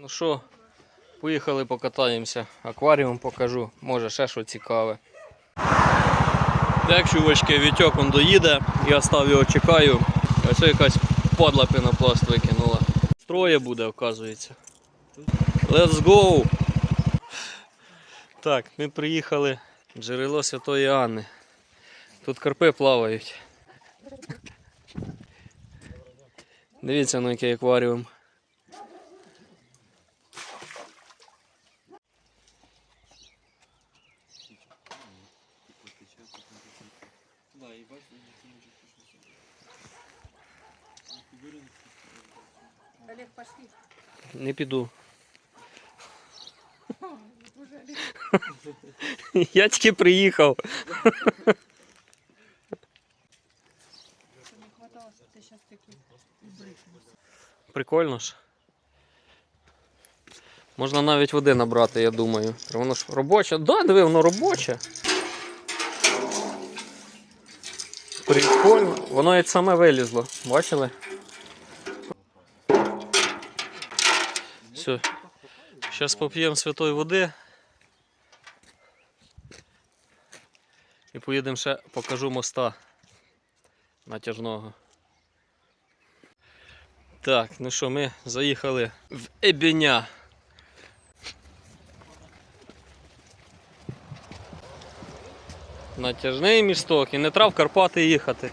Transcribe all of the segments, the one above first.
Ну що, поїхали покатаємося. Акваріум покажу, може ще що цікаве. Так, чувачки, Вітьок он доїде, я став його чекаю. А це якась падла пінопласт викинула. Строє буде, оказується. Let's go! Так, ми приїхали джерело Святої Анни. Тут карпи плавають. Дивіться на який акваріум. Олег, пошли. Не піду. Я тільки приїхав. Прикольно ж. Можна навіть води набрати, я думаю. Воно ж робоче. Да, диви, воно робоче. Прикольно. Воно як саме вилізло. Бачили? Все. Зараз поп'ємо святої води. І поїдемо ще покажу моста натяжного. Так, ну що, ми заїхали в Ебеня. Натяжний місток і не трав Карпати їхати.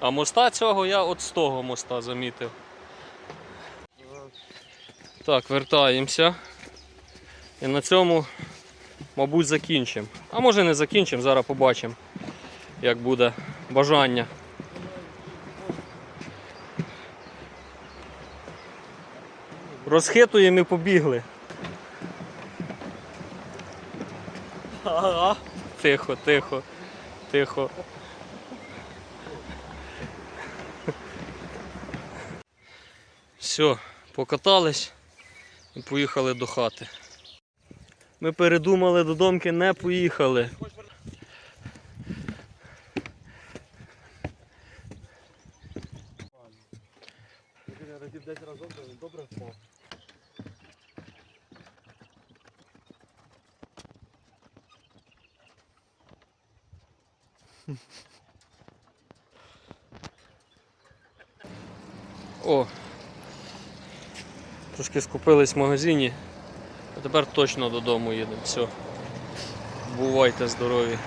А моста цього я от з того моста замітив. Так, вертаємося. І на цьому, мабуть, закінчимо. А може не закінчимо, зараз побачимо, як буде бажання. Розхитуємо і побігли. Ага. Тихо, тихо, тихо. Все, покатались і поїхали до хати. Ми передумали до домки, не поїхали. Разів 10 разів добре впав. О! Трошки скупились в магазині, а тепер точно додому їдемо. Все. Бувайте здорові.